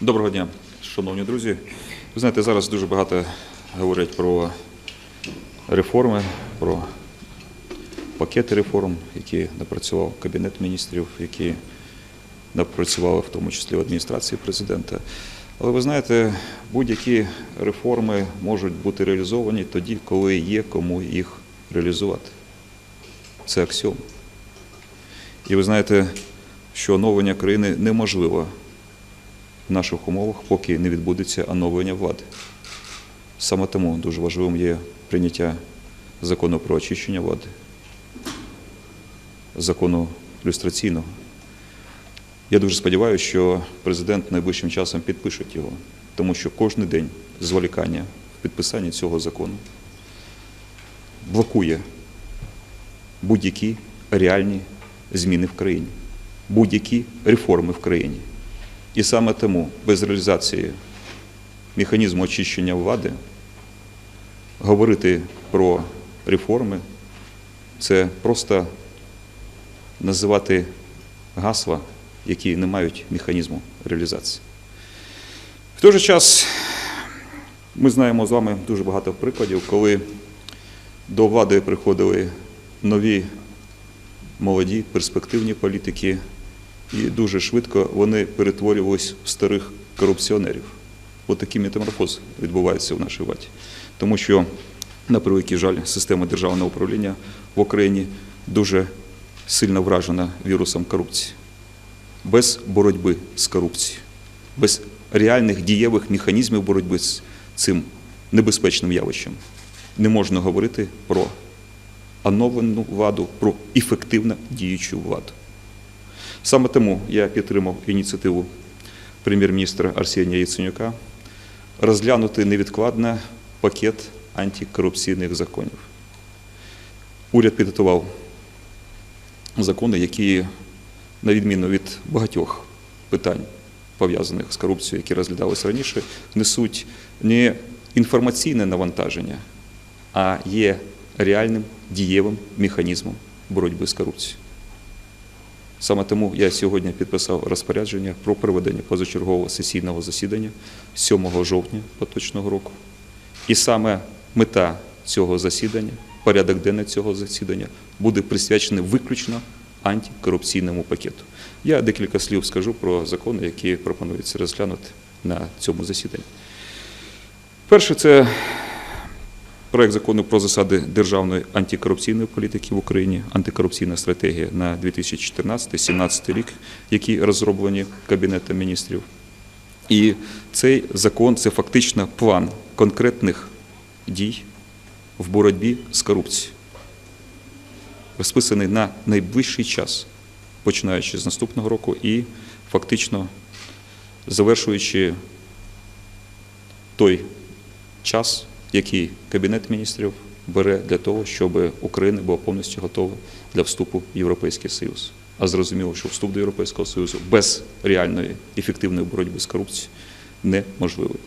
Доброго дня, шановні друзі. Ви знаєте, зараз дуже багато говорять про реформи, про пакети реформ, які напрацював Кабінет міністрів, які напрацювали в тому числі в адміністрації президента. Але ви знаєте, будь-які реформи можуть бути реалізовані тоді, коли є кому їх реалізувати. Це аксіом. І ви знаєте, що оновлення країни неможливо в наших умовах, поки не відбудеться оновлення влади. Саме тому дуже важливим є прийняття закону про очищення влади, закону люстраційного. Я дуже сподіваюся, що президент найближчим часом підпише його, тому що кожен день зволікання в підписанні цього закону блокує будь-які реальні зміни в країні, будь-які реформи в країні. І саме тому без реалізації механізму очищення влади говорити про реформи це просто називати гасла, які не мають механізму реалізації. В той же час ми знаємо з вами дуже багато прикладів, коли до влади приходили нові молоді перспективні політики, і дуже швидко вони перетворювалися в старих корупціонерів. Ось такі метаморфози відбуваються в нашій владі. Тому що, на превеликий жаль, система державного управління в Україні дуже сильно вражена вірусом корупції. Без боротьби з корупцією, без реальних дієвих механізмів боротьби з цим небезпечним явищем не можна говорити про оновлену владу, про ефективно діючу владу. Саме тому я підтримав ініціативу прем'єр-міністра Арсенія Яценюка розглянути невідкладно пакет антикорупційних законів. Уряд підготував закони, які, на відміну від багатьох питань, пов'язаних з корупцією, які розглядалися раніше, несуть не інформаційне навантаження, а є реальним дієвим механізмом боротьби з корупцією. Саме тому я сьогодні підписав розпорядження про проведення позачергового сесійного засідання 7 жовтня поточного року. І саме мета цього засідання, порядок денний цього засідання буде присвячений виключно антикорупційному пакету. Я декілька слів скажу про закони, які пропонується розглянути на цьому засіданні. Перше, це Проект закону про засади державної антикорупційної політики в Україні, антикорупційна стратегія на 2014-2017 рік, які розроблені Кабінетом міністрів. І цей закон це фактично план конкретних дій в боротьбі з корупцією, розписаний на найближчий час, починаючи з наступного року і фактично завершуючи той час який Кабінет міністрів бере для того, щоб Україна була повністю готова для вступу в Європейський Союз. А зрозуміло, що вступ до Європейського Союзу без реальної ефективної боротьби з корупцією неможливий.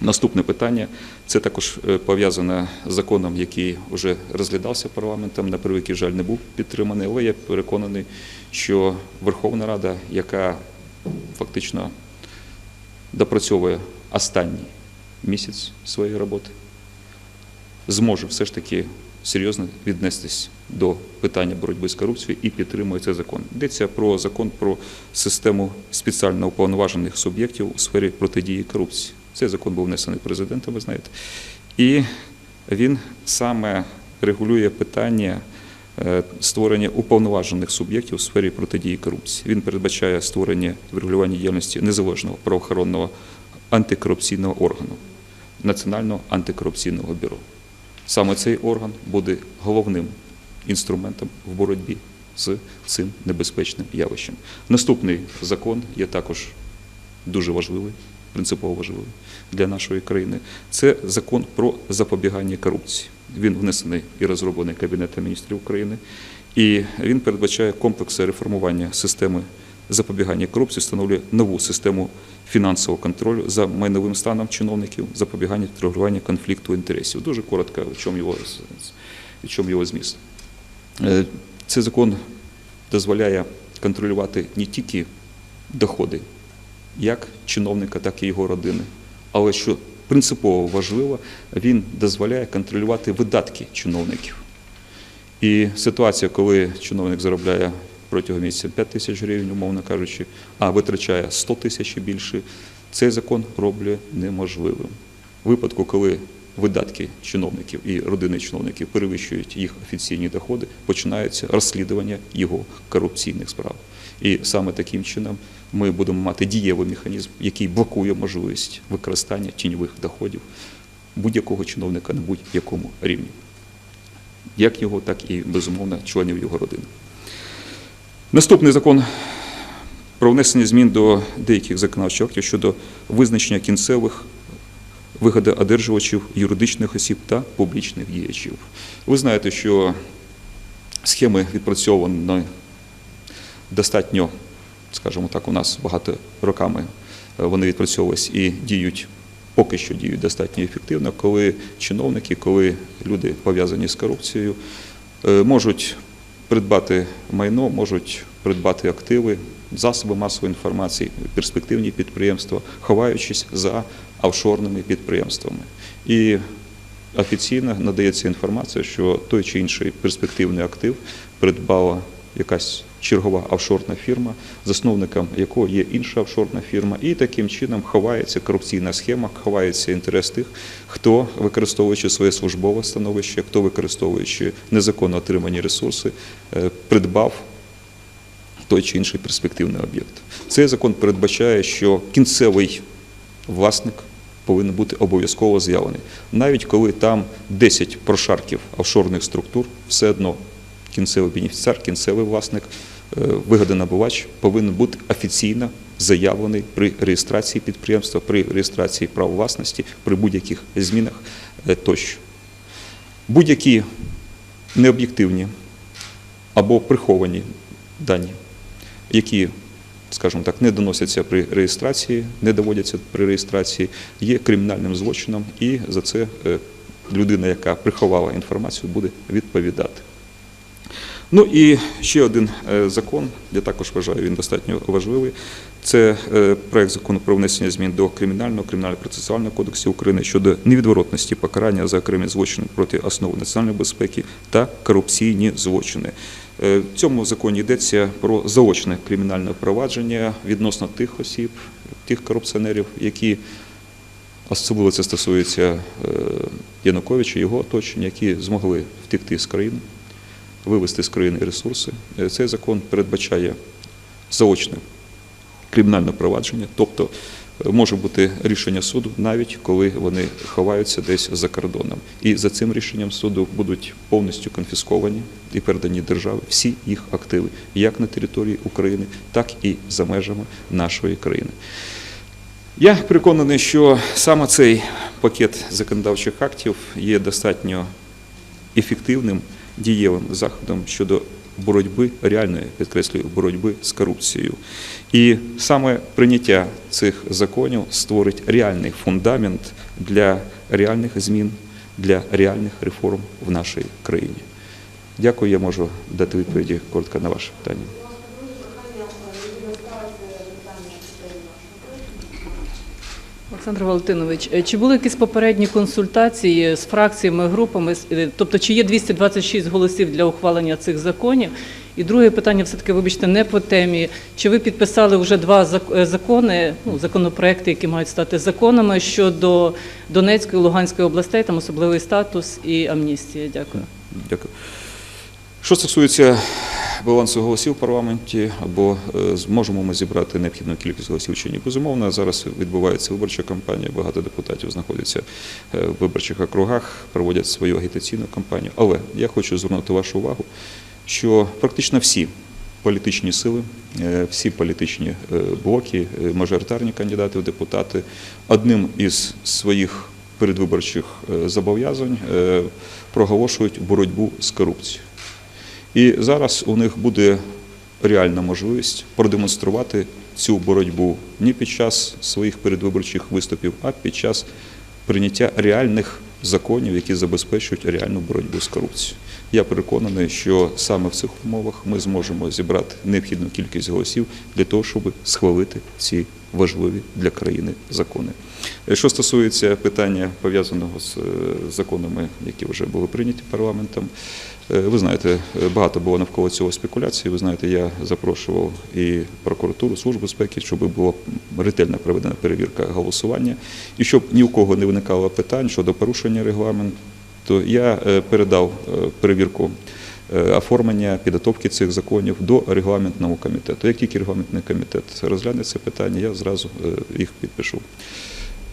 Наступне питання це також е, пов'язане з законом, який вже розглядався парламентом. На превеликий жаль, не був підтриманий, але я переконаний, що Верховна Рада, яка фактично допрацьовує останній місяць своєї роботи, зможе все ж таки серйозно віднестись до питання боротьби з корупцією і підтримує цей закон. Йдеться про закон про систему спеціально уповноважених суб'єктів у сфері протидії корупції. Цей закон був внесений президентом, ви знаєте, і він саме регулює питання. е, Створення уповноважених суб'єктів у сфері протидії корупції. Він передбачає створення врегулювання діяльності незалежного правоохоронного антикорупційного органу Національного антикорупційного бюро. Саме цей орган буде головним інструментом в боротьбі з цим небезпечним явищем. Наступний закон є також дуже важливий, принципово важливий для нашої країни. Це закон про запобігання корупції. Він внесений і розроблений Кабінетом міністрів України, і він передбачає комплекси реформування системи запобігання корупції, встановлює нову систему фінансового контролю за майновим станом чиновників, запобігання регулювання конфлікту інтересів. Дуже коротко, в чому його, в чому його зміст. Е, Цей закон дозволяє контролювати не тільки доходи як чиновника, так і його родини. Але що принципово важливо, він дозволяє контролювати видатки чиновників. І ситуація, коли чиновник заробляє протягом місяця 5 тисяч гривень, умовно кажучи, а витрачає 100 тисяч і більше, цей закон роблять неможливим. У випадку, коли видатки чиновників і родини чиновників перевищують їх офіційні доходи, починається розслідування його корупційних справ. І саме таким чином ми будемо мати дієвий механізм, який блокує можливість використання тіньових доходів будь-якого чиновника на будь-якому рівні як його, так і безумовно членів його родини. Наступний закон про внесення змін до деяких законодавчих актів щодо визначення кінцевих вигодоодержувачів юридичних осіб та публічних діячів. Ви знаєте, що схеми відпрацьовані достатньо, скажімо так, у нас багато роками е, вони відпрацьовувались і діють поки що діють достатньо ефективно, коли чиновники, коли люди пов'язані з корупцією, е, можуть придбати майно, можуть придбати активи, засоби масової інформації, перспективні підприємства, ховаючись за офшорними підприємствами. І офіційно надається інформація, що той чи інший перспективний актив придбала якась чергова офшорна фірма, засновником якої є інша офшорна фірма, і таким чином ховається корупційна схема, ховається інтерес тих, хто використовуючи своє службове становище, хто використовуючи незаконно отримані ресурси, е, придбав той чи інший перспективний об'єкт. Цей закон передбачає, що кінцевий власник повинен бути обов'язково з'явлений. Навіть коли там 10 прошарків офшорних структур, все одно кінцевий бенефіціар, кінцевий власник, е, вигодонабувач повинен бути офіційно заявлений при реєстрації підприємства, при реєстрації прав власності, при будь-яких змінах е, тощо. Будь-які необ'єктивні або приховані дані, які, скажімо так, не доносяться при реєстрації, не доводяться при реєстрації, є кримінальним злочином, і за це е, людина, яка приховала інформацію, буде відповідати. Ну і ще один е, закон, я також вважаю, він достатньо важливий. Це е, проект закону про внесення змін до кримінального кримінально процесуального кодексу України щодо невідворотності покарання за окремі злочини проти основ національної безпеки та корупційні злочини. Е, В цьому законі йдеться про заочне кримінальне провадження відносно тих осіб, тих корупціонерів, які особливо це стосується Януковича, його оточення, які змогли втекти з країни вивести з країни ресурси. Е, Цей закон передбачає заочне кримінальне провадження, тобто е, може бути рішення суду, навіть коли вони ховаються десь за кордоном. І за цим рішенням суду будуть повністю конфісковані і передані держави всі їх активи, як на території України, так і за межами нашої країни. Я переконаний, що саме цей пакет законодавчих актів є достатньо ефективним дієвим заходом щодо боротьби, реальної, підкреслюю, боротьби з корупцією. І саме прийняття цих законів створить реальний фундамент для реальних змін, для реальних реформ в нашій країні. Дякую, я можу дати відповіді коротко на ваше питання. Олександр Валентинович, е, чи були якісь попередні консультації з фракціями, групами, е, тобто чи є 226 голосів для ухвалення цих законів? І друге питання, все-таки, вибачте, не по темі. Чи ви підписали вже два е, закони, ну, законопроекти, які мають стати законами щодо Донецької Луганської областей, там особливий статус і амністія? Дякую. Дякую. Що стосується балансу голосів в парламенті, або е, зможемо ми зібрати необхідну кількість голосів чи ні? Безумовно, зараз відбувається виборча кампанія, багато депутатів знаходяться е, в виборчих округах, проводять свою агітаційну кампанію. Але я хочу звернути вашу увагу, що практично всі політичні сили, е, всі політичні блоки, мажоритарні кандидати в депутати одним із своїх передвиборчих зобов'язань проголошують боротьбу з корупцією. І зараз у них буде реальна можливість продемонструвати цю боротьбу не під час своїх передвиборчих виступів, а під час прийняття реальних законів, які забезпечують реальну боротьбу з корупцією. Я переконаний, що саме в цих умовах ми зможемо зібрати необхідну кількість голосів для того, щоб схвалити ці важливі для країни закони. Е, Що стосується питання пов'язаного з е, законами, які вже були прийняті парламентом, ви знаєте, е, багато було навколо цього спекуляцій. Ви знаєте, я запрошував і прокуратуру, службу безпеки, щоб була ретельно проведена перевірка голосування, і щоб ні у кого не виникало питань щодо порушення регламенту, я е, передав е, перевірку е, оформлення підготовки цих законів до регламентного комітету. Як тільки регламентний комітет розгляне це питання, я зразу е, їх підпишу.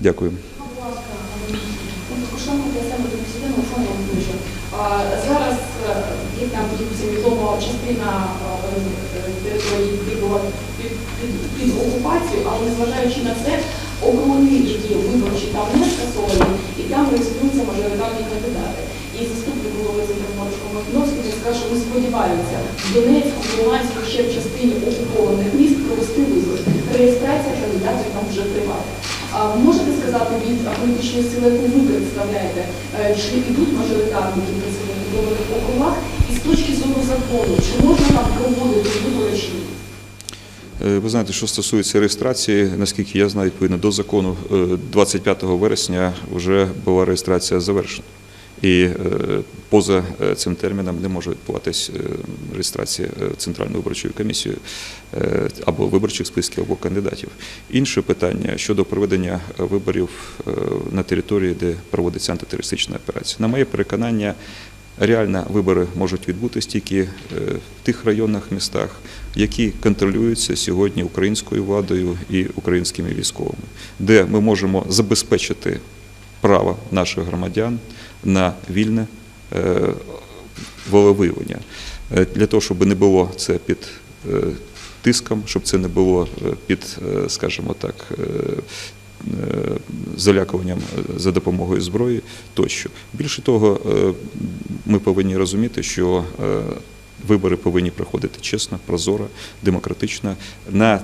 Дякую. Будь ласка, Шановні для себе президент Олександр Володимирович, а, зараз е, є там всім відомо частина е, території під, окупацією, але незважаючи на це, округи, які виборчі там не скасовані, і там реєструються мажоритарні кандидати. І заступник голови Центру Морського Махновський він сказав, що ми сподіваємося в Донецьку, Луганську, ще в частині окупованих міст провести вибори. Реєстрація кандидатів там вже триває. А можете сказати від політичної сили, яку ви представляєте, е, чи йдуть мажоритарники при цих округах, і з точки зору закону, чи можна там проводити ні? Е, Ви знаєте, що стосується реєстрації, наскільки я знаю, відповідно до закону, е, 25 вересня вже була реєстрація завершена. І е, поза е, цим терміном не може відбуватись е, реєстрація е, Центральною виборчою комісією е, або виборчих списків, або кандидатів. Інше питання щодо проведення е, виборів е, на території, де проводиться антитерористична операція. На моє переконання, Реально вибори можуть відбутись тільки е, в тих районах, містах, які контролюються сьогодні українською владою і українськими військовими, де ми можемо забезпечити право наших громадян на вільне е, волевиявлення. Е, Для того, щоб не було це під тиском, щоб це не було під, скажімо так, залякуванням за допомогою зброї тощо. Більше того, ми повинні розуміти, що е, вибори повинні проходити чесно, прозоро, демократично. На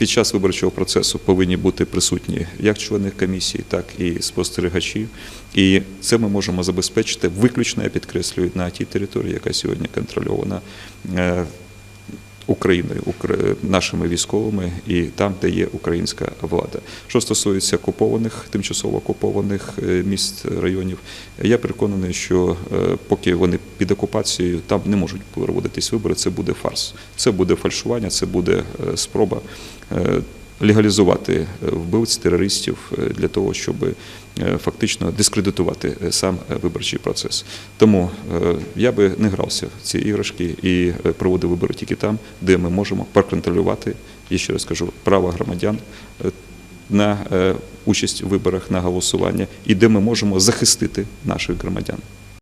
під час виборчого процесу повинні бути присутні як члени комісії, так і спостерігачі. І це ми можемо забезпечити виключно, я підкреслюю, на тій території, яка сьогодні контрольована е, Україною, укр- нашими військовими і там, де є українська влада. Що стосується окупованих, тимчасово окупованих е, міст, районів, я переконаний, що е, поки вони під окупацією, там не можуть проводитись вибори. Це буде фарс, це буде фальшування, це буде е, спроба. Легалізувати вбивць терористів для того, щоб е, фактично дискредитувати е, сам е, виборчий процес. Тому е, я би не грався в ці іграшки і е, проводив вибори тільки там, де ми можемо проконтролювати, і ще раз кажу, право громадян е, на е, участь в виборах, на голосування, і де ми можемо захистити наших громадян.